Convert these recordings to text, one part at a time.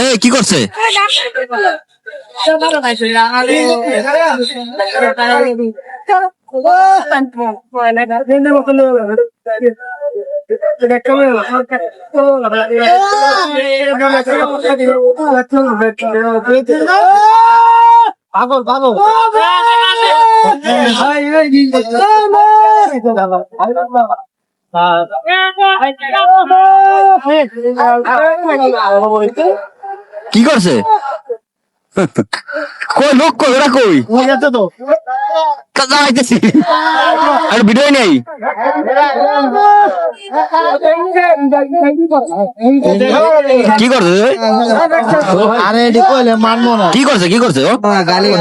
এই কি করছে পাগল পাগল কি করছে? কই লোক কই? ওরা কই? তো। তা যাইতেছি আর ভিডিও নেই কি করছে? আরে এটি কইলে মানবো না কি করছে কি করছে ও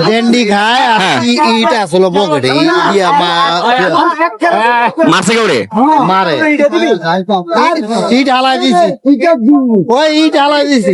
ডেন্ডি খায় আর হ্যাঁ। ইট আসলো পকেটে ইয়া মা মারছে কে ওরে মারে ইট হালাই দিছি ওই ইট হালাই দিছি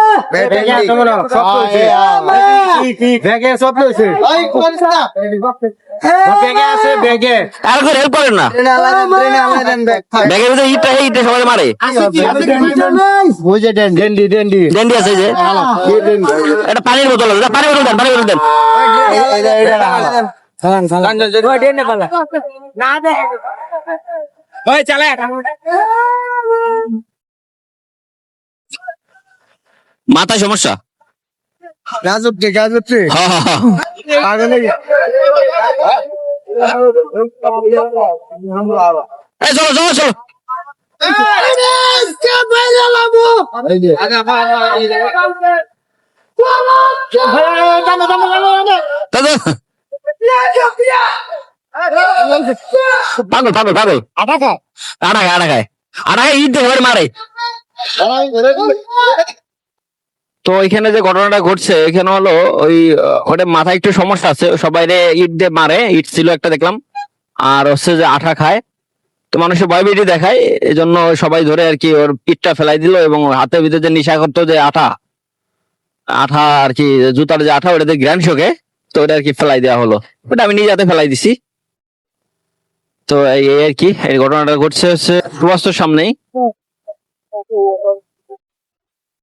মনে হয়, না না মারে ডেন্ডি ডেন্ডি ডেন্ডি আছে যে এটা পানির বোতল আছে, পানির বোতল দেন পানির বোতল দেন ওই চালে মাথায় সমস্যা? হ্যাঁ পাগল এই চলো চলো চলো। পাগল পাগল পাগল। আটা খায় আটা খায় আটা খায় ইট মারে। তো এখানে যে ঘটনাটা ঘটছে, এখানে হলো ওই, ওটা মাথায় একটু সমস্যা আছে। সবাই ইট দিয়ে মারে, ইট ছিল একটা দেখলাম। আর হচ্ছে যে আঠা খায়। তো মানুষের ভয়ভীতি দেখায় এই জন্য সবাই ধরে আর কি ওর পিঠটা ফেলাই দিল এবং হাতের ভিতরে যে নিশা করতো যে আঠা আঠা আর কি জুতার যে আঠা, ওটাতে গ্র্যান্ড শোকে। তো ওটা আর কি ফেলাই দেওয়া হলো। ওটা আমি নিজে হাতে ফেলাই দিছি। তো এই আর কি, এই ঘটনাটা ঘটছে হচ্ছে প্রবাস্তর সামনেই।